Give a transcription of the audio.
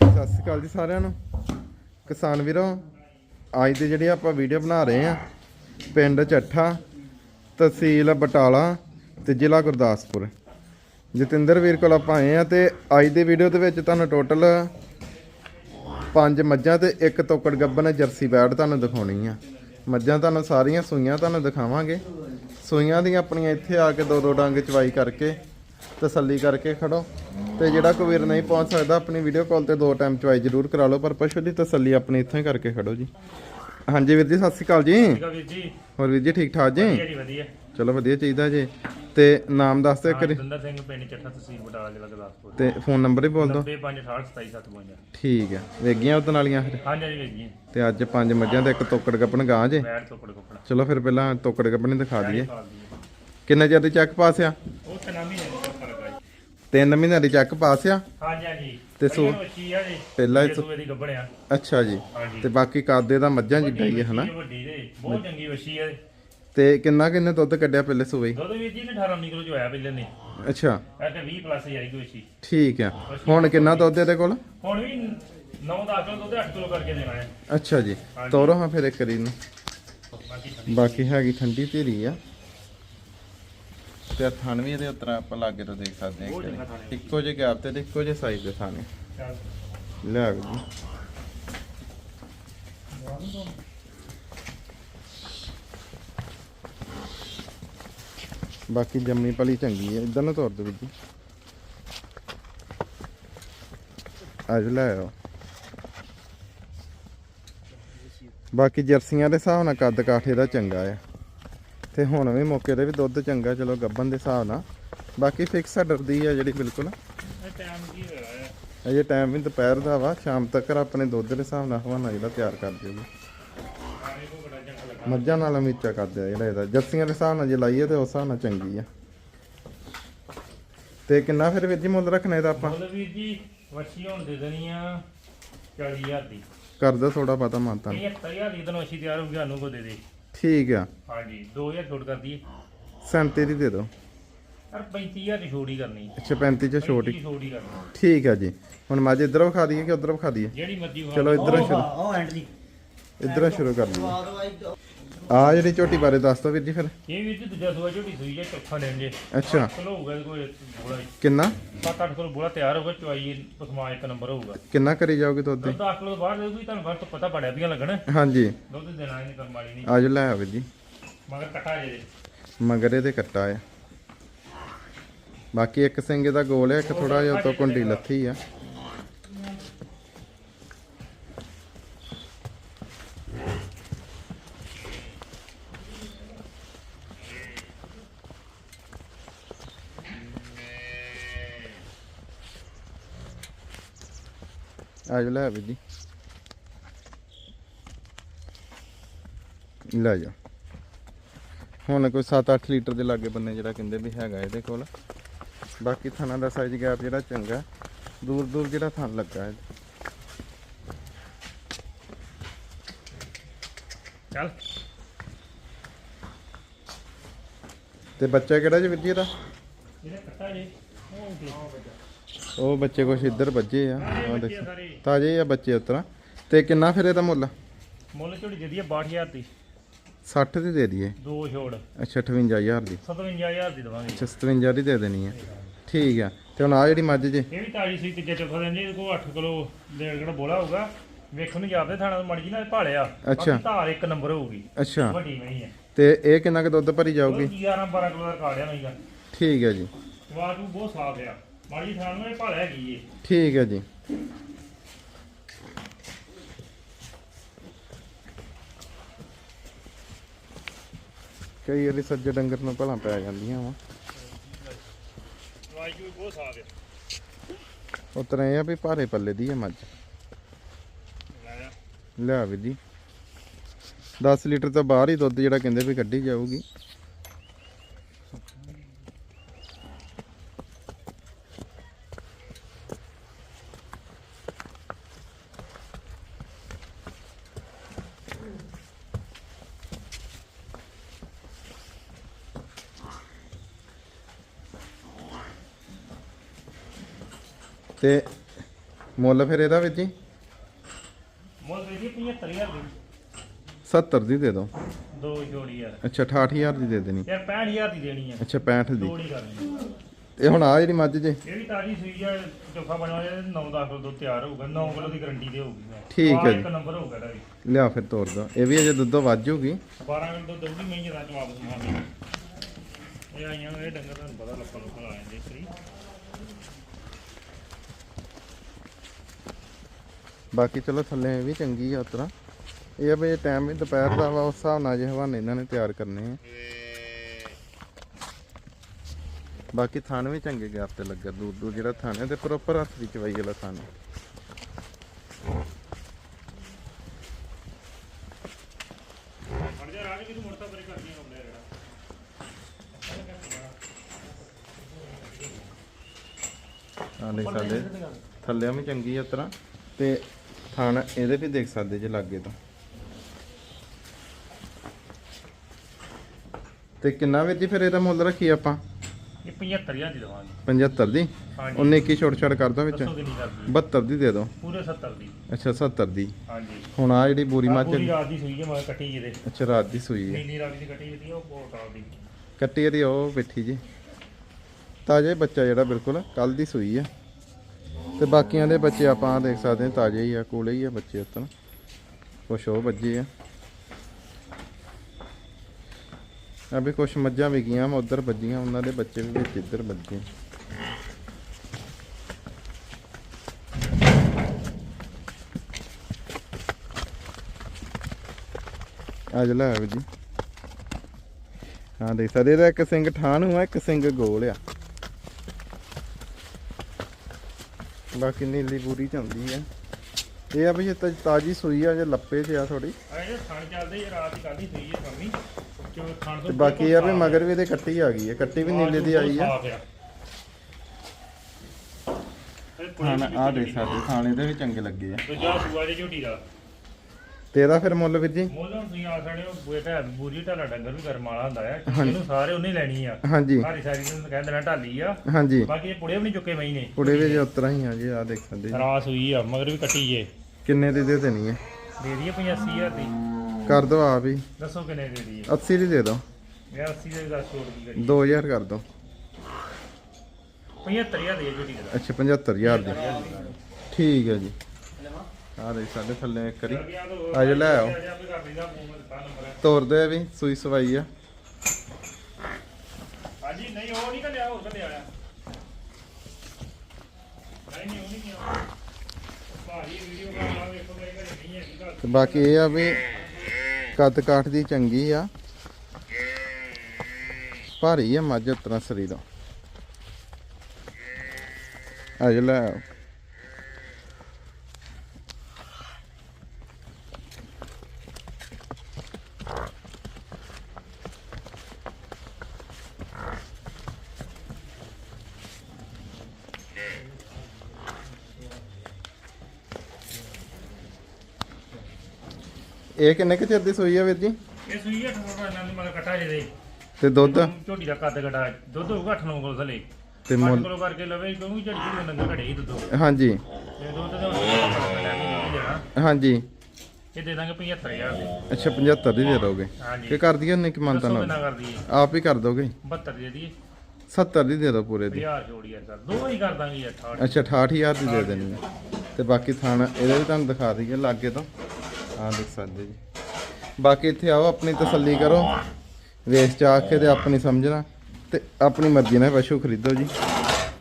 ਸਤਿ ਸ਼੍ਰੀ ਅਕਾਲ ਜੀ ਸਾਰਿਆਂ ਨੂੰ। ਕਿਸਾਨ ਵੀਰੋ, ਅੱਜ ਦੀ ਜਿਹੜੀ ਆਪਾਂ ਵੀਡੀਓ ਬਣਾ ਰਹੇ ਆ ਪਿੰਡ ਚੱਠਾ, ਤਹਿਸੀਲ ਬਟਾਲਾ ਤੇ ਜ਼ਿਲ੍ਹਾ ਗੁਰਦਾਸਪੁਰ। ਜਤਿੰਦਰ ਵੀਰ ਕੋਲ ਆਪਾਂ ਆਏ ਆ ਤੇ ਅੱਜ ਦੀ ਵੀਡੀਓ ਦੇ ਵਿੱਚ ਤੁਹਾਨੂੰ ਟੋਟਲ ਪੰਜ ਮੱਝਾਂ ਤੇ ਇੱਕ ਤੋਕੜ ਗੱਬਨ ਜਰਸੀ ਬੈਡ ਤੁਹਾਨੂੰ ਦਿਖਾਉਣੀ ਆ। ਮੱਝਾਂ ਤੁਹਾਨੂੰ ਸਾਰੀਆਂ ਸੂਈਆਂ ਤੁਹਾਨੂੰ ਦਿਖਾਵਾਂਗੇ। ਸੂਈਆਂ ਦੀਆਂ ਆਪਣੀਆਂ ਇੱਥੇ ਆ ਕੇ ਦੋ ਦੋ ਡੰਗ ਚਵਾਈ ਕਰਕੇ ਤਸੱਲੀ ਕਰਕੇ ਖੜੋ। ਤੇ ਜਿਹੜਾ ਕੋਈ ਵੀਰ ਨਹੀਂ ਪਹੁੰਚ ਸਕਦਾ ਆਪਣੀ ਵੀਡੀਓ ਕਾਲ ਤੇ ਦੋ ਟਾਈਮ ਚਵਾਈ ਜ਼ਰੂਰ ਕਰਾ ਲਓ ਪਰ ਪਸ਼ੂ ਦੀ ਤਸੱਲੀ ਆਪਣੀ ਇੱਥੋਂ ਹੀ ਕਰਕੇ ਖੜੋ ਜੀ। ਹਾਂਜੀ ਵੀਰ ਜੀ ਸਤਿ ਸ਼੍ਰੀ ਅਕਾਲ ਜੀ। ਹੋਰ ਵੀਰ ਜੀ ਠੀਕ ਠਾਕ ਜੀ? ਵਧੀਆ ਚਲੋ ਵਧੀਆ ਚਾਹੀਦਾ ਜੀ। ਤੇ ਨਾਮ ਦੱਸ ਦਿਓ ਇੱਕ ਵਾਰੀ। ਦੰਦਰ ਸਿੰਘ ਪਿੰਡ ਚੱਠਾ ਤਹਿਸੀਲ ਬਟਾਲਾ ਜ਼ਿਲ੍ਹਾ ਗੁਰਦਾਸਪੁਰ। ਤੇ ਫੋਨ ਨੰਬਰ ਹੀ ਬੋਲ ਦਿਓ। 9568277752 ਠੀਕ ਹੈ ਵੇਗੀਆਂ ਉਦੋਂ ਵਾਲੀਆਂ ਫਿਰ? ਹਾਂਜੀ ਹਾਂਜੀ ਜੀ ਤੇ ਅੱਜ ਪੰਜ ਮੱਝਾਂ ਤੇ ਇੱਕ ਤੋਕੜ ਗੱਪਣ ਗਾਂ ਜੇ? ਤੋਕੜ ਕੋਪੜਾ ਚਲੋ ਫਿਰ ਪਹਿਲਾਂ ਤੋਕੜ ਗੱਪਣ ਦਿਖਾ ਦਈਏ। ਕਿੰਨੇ ਚਿਰ ਦੀ ਚੈੱਕ ਪਾਸ ਆ? ਉਹ ਤੇ ਨਾਮ ਹੀ। ਤਿੰਨ ਮਹੀਨਿਆਂ ਦੀ ਚੈੱਕ ਪਾਸ ਆ? ਹਾਂਜੀ ਹਾਂਜੀ। ਤੇ ਸੋ- ਪਹਿਲਾਂ ਬੱਚੀ ਆ ਜੀ ਪਹਿਲਾਂ ਹੀ ਇਹ ਸੋ- ਸੂਏ ਦੀ ਗੱਭਣਿਆ ਅੱਛਾ ਜੀ। ਤੇ ਬਾਕੀ ਕਾਦੇ ਦਾ ਮੱਝਾਂ ਜਿੱਡਾ ਹੀ ਹੈ ਹਨਾ? ਵੱਡੀ ਵੱਡੀ ਦੇ। ਬਹੁਤ ਚੰਗੀ ਵਸ਼ੀ ਹੈ ਤੇ ਕਿੰਨਾ ਕਿੰਨੇ ਦੁੱਧ ਕੱਢਿਆ ਪਹਿਲੇ ਸੂਏ ਦੁੱਧ ਵੀਰ ਜੀ ਨੇ 18 19 ਕਿਲੋ ਜੋ ਆਇਆ ਪਹਿਲੇ ਨੇ ਅੱਛਾ। ਇਹ ਤੇ 20 ਪਲੱਸ ਜਾਈ ਕੋਈ ਵਸ਼ੀ ਠੀਕ ਆ। ਹੁਣ ਕਿੰਨਾ ਦੁੱਧ ਇਹਦੇ ਕੋਲ? ਹੁਣ ਵੀ 9 10 ਕਿਲੋ ਦੁੱਧ 8 ਕਿਲੋ ਕਰਕੇ ਦੇਣਾ ਹੈ। ਅੱਛਾ ਜੀ। ਤੋਰੋ ਹਾਂ ਫਿਰ ਇੱਕ ਵਾਰੀ ਨੂੰ। ਬਾਕੀ ਠੰਡੀ। ਬਾਕੀ ਹੈਗੀ ਠੰਡੀ ਧੀਰੀ ਆ। ਤੇ ਥਣ ਵੀ ਇਹਦੇ ਉੱਤਰ ਆਪਾਂ ਲਾਗੇ ਤੋਂ ਦੇਖ ਸਕਦੇ ਹਾਂ ਇੱਕ ਵਾਰੀ। ਜਿਹੇ ਗੈਪ ਤੇ ਤੇ ਇੱਕੋ ਜਿਹੇ ਸਾਈਜ਼ ਦੇ ਥਾਣੇ। ਚੱਲ ਲੈ ਆਓ ਜੀ ਬਾਕੀ ਜੰਮੀ ਪਲੀ ਚੰਗੀ ਹੈ। ਇਦਾਂ ਨਾ ਤੋਰ ਦੇ ਜੀ। ਅੱਜ ਲੈ ਆਓ। ਬਾਕੀ ਜਰਸੀਆਂ ਦੇ ਹਿਸਾਬ ਨਾਲ ਕੱਦ ਕਾਠੇ ਦਾ ਚੰਗਾ ਆ। ਤੇ ਹੁਣ ਵੀ ਮੌਕੇ ਤੇ ਵੀ ਦੁੱਧ ਚੰਗਾ ਚਲੋ ਗੱਬਨ ਦੇ ਹਿਸਾਬ ਨਾਲ। ਬਾਕੀ ਫਿਕਸ ਆਰਡਰ ਦੀ ਆ ਜਿਹੜੀ ਬਿਲਕੁਲ। ਇਹ ਟਾਈਮ ਕੀ ਹੋਇਆ ਹੈ? ਅਜੇ ਟਾਈਮ ਵੀ ਦੁਪਹਿਰ ਦਾ ਵਾ ਸ਼ਾਮ ਤੱਕ ਆਪਣੇ ਦੁੱਧ ਦੇ ਹਿਸਾਬ ਨਾਲ ਹਵਾਨਾ ਜਿਹੜਾ ਤਿਆਰ ਕਰ ਦਿਓ ਮੱਝਾਂ ਨਾਲ ਮੀਚਾ ਕਰਦੇ ਆ ਜਿਹੜਾ ਇਹਦਾ। ਜਰਸੀਆਂ ਦੇ ਹਿਸਾਬ ਨਾਲ ਜੇ ਲਾਈਏ ਤੇ ਉਸ ਹਿਸਾਬ ਨਾਲ ਚੰਗੀ ਆ। ਤੇ ਕਿੰਨਾ ਫਿਰ ਵੀਰ ਜੀ ਮੁੱਲ ਰੱਖਣਾ ਇਹਦਾ ਆਪਾਂ? ਮੁੱਲ ਵੀਰ ਜੀ ਵਛੀ ਹੁਣ ਦੇ ਦੇਣੀ ਆ 40000 ਦੀ। ਕਰਦਾ ਥੋੜਾ ਪਤਾ ਮਾਨਤਾ। ਇਹ 70000 ਦੀ ਤਿਆਰ ਹੋ ਗਿਆ ਨੂੰ ਕੋ ਦੇ ਦੇ। ਠੀਕ ਆ। ਹਾਂਜੀ 2000 ਛੋਟ ਕਰ ਦਈਏ। 37 ਦੀ ਦੇ ਦਿਓ। ਪਰ 35000 ਦੀ ਛੋਟ ਹੀ ਕਰਨੀ। ਅੱਛਾ 35 ਚ ਛੋਟੀ ਦੀ ਛੋਟ ਹੀ ਕਰਨੀ। ਠੀਕ ਆ ਜੀ। ਹੁਣ ਮੱਝ ਇਧਰੋਂ ਵਿਖਾ ਦਈਏ ਕਿ ਉਧਰੋਂ ਵਿਖਾ ਦਈਏ? ਜਿਹੜੀ ਮਰਜ਼ੀ ਚਲੋ ਇਧਰੋਂ ਸ਼ੁਰੂ। ਉਹ ਐਂਡ ਦੀ। ਇਧਰੋਂ ਸ਼ੁਰੂ ਕਰ ਲਈਏ। ਆ ਜਿਹੜੀ ਝੋਟੀ ਬਾਰੇ ਦੱਸ ਦਿਓ ਵੀਰ ਜੀ ਫਿਰ। ਇਹ ਵੀਰ ਜੀ ਦੂਜਾ ਸੂਆ ਝੋਟੀ ਸੂਈ ਜੇ ਚੌਥਾ ਲੈਣ ਜੇ। ਅੱਛਾ। ਕਿਲੋ ਹੋਊਗਾ ਕੋਲ ਬੋਲਾ ਕਿੰਨਾ? 7-8 ਕਿਲੋ ਬੋਲਾ ਤਿਆਰ ਹੋਊਗਾ ਚੁਆਈ ਪਸਮਾ ਇੱਕ ਨੰਬਰ ਹੋਊਗਾ। ਕਿੰਨਾ ਕਰੀ ਜਾਓਗੇ ਦੁੱਧ ਦੀ? ਦੁੱਧ 10 ਕਿਲੋ ਤੋਂ ਬਾਹਰ ਦੇ ਦੂਗੀ ਤੁਹਾਨੂੰ ਫ਼ਰਕ ਪਤਾ ਬੜਿਆ ਪੀਆਂ ਲੱਗਣ। ਹਾਂਜੀ। ਦੁੱਧ ਦੇਣਾ ਨਹੀਂ ਕਰਨ ਵਾਲੀ ਨਹੀਂ। ਆਜੋ ਲੈ ਆਓ ਵੀਰ ਜੀ। ਮਗਰ ਕਟਾ ਜੇ। ਦੇ। ਮਗਰ ਇਹਦੇ ਕੱਟਾ ਆ। ਬਾਕੀ ਇੱਕ ਸਿੰਘ ਦਾ ਗੋਲ ਹੈ ਇੱਕ ਥੋੜਾ ਜਿਹਾ ਉਤੋਂ ਕੁੰਡੀ ਲੱਥੀ ਆ। ਆਜੋ ਲੈ ਵੀਰ ਜੀ ਲੈ ਜਾ। ਹੁਣ ਕੋਈ 7-8 ਲੀਟਰ ਦੇ ਲਾਗੇ ਬੰਨੇ ਜਿਹੜਾ ਕਹਿੰਦੇ ਵੀ ਹੈਗਾ ਇਹਦੇ ਕੋਲ। ਬਾਕੀ ਥਣਾ ਦਾ ਸਾਈਜ਼ ਗੈਪ ਜਿਹੜਾ ਚੰਗਾ ਦੂਰ ਦੂਰ ਜਿਹੜਾ ਥਣ ਲੱਗਾ ਹੈ। ਚੱਲ। ਤੇ ਬੱਚਾ ਕਿਹੜਾ ਜੀ ਵੀਰ ਜੀ ਇਹਦਾ ਕੱਟਾ ਜੇ। ਉਹ ਦੇਖੋ। ਉਹ ਬੱਚੇ ਕੁਛ ਇੱਧਰ ਵੱਜੇ ਆ ਉਹ ਦੇਖੋ। ਤਾਜੇ ਆ ਬੱਚੇ ਉਤਰਾ ਤੇ ਕਿੰਨਾ ਫਿਰ ਇਹਦਾ ਮੁੱਲ? ਮੁੱਲ ਝੋੜੀ ਦੇ ਦਈਏ 62000 ਦੀ। 60 ਦੀ ਦੇ ਦਈਏ? ਦੋ ਛੋੜ। ਅੱਛਾ 58000 ਦੀ। 57000 ਦੀ ਦਵਾਂਗੇ। ਅੱਛਾ 57 ਦੀ ਦੇ ਦੇਣੀ ਆ। ਠੀਕ ਆ। ਤੇ ਹੁਣ ਆ ਜਿਹੜੀ ਮੱਝ ਜੇ। ਇਹ ਵੀ ਤਾਜੀ ਸੀ ਤੀਜੇ ਚੌਥਾ ਦਿਨ ਜੀ ਇਹਦੇ ਕੋਲ 8 ਕਿਲੋ ਡੇਢ ਕਿਲੋ ਬੋਲਾ ਹੋਊਗਾ। ਵੇਖਣ ਨੂੰ ਜਾਪਦੇ ਥਾਣਾ ਮੜੀ ਜੀ ਨਾਲ ਭਾਲਿਆ। ਅੱਛਾ। ਧਾਰ ਇੱਕ ਨੰਬਰ ਹੋਊਗੀ। ਅੱਛਾ। ਵੱਡੀ ਨਹੀਂ ਹੈ। ਤੇ ਇਹ ਕਿੰਨਾ ਕੁ ਦੁੱਧ ਭਰੀ ਜਾਊਗੀ? 11 12 ਕਿਲੋ ਦਾ ਕਾੜਿਆ ਨਹੀਂਗਾ ਠੀਕ ਹੈ ਜੀ। ਸਵਾਦ ਵੀ ਬਹੁਤ ਸਾਫ਼ ਆ। ਮਾੜੀ ਹੈਗੀ ਏ। ਠੀਕ ਹੈ ਜੀ। ਕਈ ਵਾਰੀ ਸੱਜੇ ਡੰਗਰ ਨੂੰ ਭਲਾ ਪੈ ਜਾਂਦੀਆਂ ਵਾ। ਸਵਾਦ ਵੀ ਬਹੁਤ ਸਾਫ਼ ਆ ਉਤਰਾ ਆ ਵੀ ਭਾਰੇ ਪੱਲੇ ਦੀ ਹੈ ਮੱਝ। ਲੈ ਆ। ਲਿਆ ਵੀ ਜੀ। 10 ਲੀਟਰ ਤੋਂ ਬਾਹਰ ਹੀ ਦੁੱਧ ਜਿਹੜਾ ਕਹਿੰਦੇ ਵੀ ਕੱਢੀ ਜਾਊਗੀ। ਤੇ ਮੁੱਲ ਫਿਰ ਇਹਦਾ ਵਿੱਚ ਜੀ? ਮੁੱਲ ਦੇ ਦੀ 75000 ਦੀ 70 ਦੀ ਦੇ ਦਿਓ। ਦੋ ਜੋੜੀ ਯਾਰ। ਅੱਛਾ 68000 ਦੀ ਦੇ ਦੇਣੀ। ਯਾਰ 65000 ਦੀ ਦੇਣੀ ਆ। ਅੱਛਾ 65 ਦੀ। ਜੋੜੀ ਕਰਨੀ ਇਹ ਹੁਣ ਆ ਜਿਹੜੀ ਮੱਝ ਜੇ? ਇਹ ਵੀ ਤਾਜੀ ਸੂਈ ਆ ਚੋਖਾ ਬਣਵਾ ਜੇ 9-10 ਕਿਲੋ ਦੁੱਧ ਤਿਆਰ ਹੋਊਗਾ 9 ਕਿਲੋ ਦੀ ਗਾਰੰਟੀ ਦੇ ਹੋਊਗੀ। ਠੀਕ ਹੈ ਆਹ ਜੀ। ਇੱਕ ਨੰਬਰ ਹੋਊਗਾ ਇਹਦਾ ਵੀ। ਲਿਆ ਫਿਰ ਤੋਰ ਦੋ ਇਹ ਵੀ ਅਜੇ ਦੁੱਧੋਂ ਵੱਧ ਜੂਗੀ। 12 ਕਿਲੋ ਦੁੱਧ ਦਊਗੀ ਮੈਂ ਜਰਾ ਜਵਾਬ ਸਮਾਨ ਇਹ ਆਈਆਂ ਇਹ ਡੰਗਰ ਤੁਹਾਨੂੰ ਪਤਾ ਲੱਪਾ ਲੁੱਪਾ ਲਾ ਜਾਂਦੇ ਫਰੀ ਬਾਕੀ ਚਲੋ ਥੱਲੇ ਇਹ ਵੀ ਚੰਗੀ ਆ ਉਤਰਾ। ਇਹ ਵੀ ਟਾਈਮ ਵੀ ਦੁਪਹਿਰ ਦਾ ਵਾ, ਉਸ ਹਿਸਾਬ ਨਾਲ ਜੇ ਹਵਾਨੇ ਇਹਨਾਂ ਨੇ ਤਿਆਰ ਕਰਨੇ ਆ। ਬਾਕੀ ਥਣ ਵੀ ਚੰਗੇ ਗੈਪ ਤੇ ਲੱਗਾ, ਦੂਰ ਦੂਰ ਜਿਹੜਾ ਥਣ ਹੈ ਤੇ ਪ੍ਰੋਪਰ ਹੱਥ ਦੀ ਚਵਾਈ ਵਾਲਾ ਥਣ ਹੈ। ਫੜ ਜਾ ਥੱਲੇ ਵੀ ਚੰਗੀ ਆ ਤੇ ਥਣ ਇਹਦੇ ਵੀ ਦੇਖ ਸਕਦੇ ਜੇ ਲੱਗੇ ਤਾਂ। ਤੇ ਕਿੰਨਾ ਵੀਰ ਜੀ ਫਿਰ ਇਹਦਾ ਮੁੱਲ ਰੱਖੀ ਆਪਾਂ? ਇਹ 75000 ਦੀ ਦਵਾਂਗੇ। 75 ਦੀ? ਹਾਂਜੀ। ਉਹਨੇ ਕੀ ਛੋਟ ਛੜ ਕਰ ਦੋ ਵਿੱਚ? ਦੱਸੋ ਕਿੰਨੀ ਕਰਦੀ 72 ਦੀ ਦੇ ਦਿਓ। ਪੂਰੇ 70 ਦੀ। ਅੱਛਾ 70 ਦੀ। ਹਾਂਜੀ। ਹੁਣ ਆ ਜਿਹੜੀ ਬੂਰੀ ਆਹ ਮੱਝ ਪੂਰੀ ਰਾਤ ਦੀ ਸੂਈ ਹੈ ਮੈਂ ਕੱਟੀ ਜਿਹਦੇ। ਅੱਛਾ ਰਾਤ ਦੀ ਸੂਈ ਹੈ। ਨੀਲੀ ਰਾਵੀ ਦੀ ਕੱਟੀ ਜਿਹਦੀ ਉਹ ਬਹੁਤ ਰਾਤ ਦੀ। ਕੱਟੀ ਇਹਦੀ ਉਹ ਬੈਠੀ ਜੀ। ਤਾਜ਼ਾ ਹੀ ਬੱਚਾ ਜਿਹੜਾ ਬਿਲਕੁਲ ਕੱਲ ਦੀ ਸੂਈ ਆ ਤੇ ਬਾਕੀਆਂ ਦੇ ਬੱਚੇ ਆਪਾਂ ਦੇਖ ਸਕਦੇ ਹਾਂ, ਤਾਜ਼ੇ ਹੀ ਆ, ਕੋਲੇ ਹੀ ਆ ਬੱਚੇ ਉਤਨ ਕੁਛ ਉਹ ਬੱਜੇ ਆ। ਆ ਵੀ ਕੁਛ ਮੱਝਾਂ ਵੀ ਗਈਆਂ ਉਧਰ ਵੱਜੀਆਂ, ਉਹਨਾਂ ਦੇ ਬੱਚੇ ਵੀ ਵਿੱਚ ਇੱਧਰ ਵੱਜੇ। ਅੱਜ ਲੈ ਆਓ ਜੀ। ਹਾਂ ਦੇਖ ਸਕਦੇ ਇਹਦਾ ਇੱਕ ਸਿੰਘ ਠਾਣੂ ਆ, ਇੱਕ ਸਿੰਘ ਗੋਲ ਆ। ਬਾਕੀ ਨੀਲੀ ਪੂਰੀ ਚੰਦੀ ਆ। ਇਹ ਆ ਵੀ ਤਾਂ ਤਾਜੀ ਸੂਈ ਆ ਜੇ ਲੱਪੇ 'ਚ ਆ ਥੋੜੀ ਆ ਇਹ ਥਣ ਚੱਲਦੇ ਇਹ ਰਾਤ ਦੀ ਕੱਢੀ ਸੂਈ ਹੈ ਸ਼ਾਮੀ। ਜੋ ਥਣ ਤੇ ਤੋਂ ਬਾਕੀ ਇਹ ਆ ਵੀ ਮਗਰ ਵੀ ਇਹਦੇ ਕੱਟੀ ਆ ਗਈ ਹੈ ਕੱਟੀ ਵੀ ਨੀਲੇ ਦੀ ਆਈ ਆ। ਹਾਂ ਆ ਦੇਖ ਸਕਦੇ ਖਾਣੇ ਦੇ ਵੀ ਚੰਗੇ ਲੱਗੇ ਆ। ਦੂਜਾ ਸੂਆ ਦੀ ਝੋਟੀ ਦਾ। ਤੇ ਇਹਦਾ ਫਿਰ ਮੁੱਲ ਵੀਰ ਜੀ? ਮੁੱਲ ਹੁਣ ਤੁਸੀਂ ਆ ਸਕਦੇ ਹੋ ਬੂਏ ਤੇ ਬੂਰੀ ਢਾਲਾ ਡੰਗਰ ਵੀ ਵਾਲਾ ਹੁੰਦਾ ਹੈ ਇਹਨੂੰ ਸਾਰੇ ਉਹਨੇ ਲੈਣੀ ਆ। ਹਾਂਜੀ। ਸਾਰੀ ਸਾਰੀ ਨੂੰ ਕਹਿੰਦੇ ਨੇ ਢਾਲੀ ਆ। ਹਾਂਜੀ। ਬਾਕੀ ਇਹ ਪੁੜੇ ਵੀ ਨਹੀਂ ਚੁੱਕੇ ਮਈ ਨੇ। ਕੁੜੇ ਵੀ ਜੇ ਉਤਰਾ ਹੀ ਆ ਜੀ ਆ ਦੇਖ ਸਕਦੇ ਜੀ। ਰਾਸ ਹੋਈ ਆ ਮਗਰ ਵੀ ਕੱਟੀ ਜੇ। ਕਿੰਨੇ ਦੀ ਦੇ ਦੇਣੀ ਹੈ ਦੇ ਦਈਏ 85000 ਦੀ। ਕਰ ਦੋ ਆ ਵੀ ਦੱਸੋ ਕਿੰਨੇ ਦੇ ਦਈਏ। 80 ਦੀ ਦੇ ਦੋ। ਯਾਰ 80 ਦੇ ਦਾ ਛੋੜ ਕੀ ਕਰੀ 2000 ਕਰ ਦੋ। 75000 ਦੇ ਦਾ ਅੱਛਾ 75000 ਦੀ। ਠੀਕ ਹੈ ਜੀ। ਆ ਦੇਖ ਸਾਡੇ ਥੱਲੇ ਇੱਕ ਕਰੀ ਅੱਜ ਲੈ ਆਓ। ਤੋਰ ਦੇ ਵੀ ਸੂਈ ਸਵਾਈ ਆ। ਹਾਂਜੀ ਨਹੀਂ ਉਹ ਨਹੀਂ ਕੱਲਿਆ ਹੋਰ ਕੱਲਿਆ ਆ ਤੇ ਬਾਕੀ ਇਹ ਆ ਵੀ ਕੱਦ ਕਾਠ ਦੀ ਚੰਗੀ ਆ। ਭਾਰੀ ਆ ਮੱਝ ਉਤਰਾ ਸਰੀਰ। ਅੱਜ ਲੈ ਇਹ ਕਿੰਨੇ ਕੁ ਚਿਰ ਦੀ ਸੂਈ ਆ ਵੀਰ ਜੀ? ਇਹ ਸੂਈ 8 ਕਿਲੋ ਨਾਲ ਮਗਰ ਕੱਟਾ ਜੇ ਦੇ ਤੇ ਦੁੱਧ? ਝੋਟੀ ਦਾ ਕੱਦ ਘਟਾ ਦੁੱਧ ਹੋਊਗਾ 8 9 ਕਿਲੋ ਥਲੇ। ਤੇ 8 ਮੁੱਲ ਕਿਲੋ ਕਰਕੇ ਲਵੇ ਕਿਉਂਕਿ ਝੜੀ ਝੜੀ ਨੰਗਾ ਘੜੇ ਹੀ ਦੁੱਧ। ਹਾਂਜੀ। ਇਹ ਦੁੱਧ ਦੇ ਹਾਂਜੀ। ਇਹ ਦੇ ਦਾਂਗੇ 75000 ਦੇ। ਅੱਛਾ 75 ਦੀ ਦੇ ਦੋਗੇ। ਕਿ ਕਰ ਦਈਏ ਨੇ ਕਿ ਮੰਨਤਾ ਨਾਲ। ਆਪ ਹੀ ਕਰ ਦੋਗੇ। 72 ਦੇ ਦੀ 70 ਦੀ ਦੇ ਦੋ ਪੂਰੇ ਦੀ। 1000 ਜੋੜੀ ਯਾਰ ਦੋ ਹੀ ਕਰ ਦਾਂਗੇ ਯਾਰ 68 ਅੱਛਾ 68000 ਦੀ ਦੇ ਦੇਣੀ ਤੇ ਬਾਕੀ ਥਾਣ ਇਹਦੇ ਵੀ ਤੁਹਾਨੂੰ ਦਿਖਾ ਦਈਏ ਲਾਗੇ ਤੋਂ। ਆਹ ਦੇਖ ਸਕਦੇ ਜੀ। ਬਾਕੀ ਇੱਥੇ ਆਓ, ਆਪਣੀ ਤਸੱਲੀ ਕਰੋ। ਵੇਸਟ 'ਚ ਆ ਕੇ ਤੇ ਆਪਣੀ ਸਮਝਣਾ। ਤੇ ਆਪਣੀ ਮਰਜ਼ੀ ਨਾਲ ਪਸ਼ੂ ਖਰੀਦੋ ਜੀ।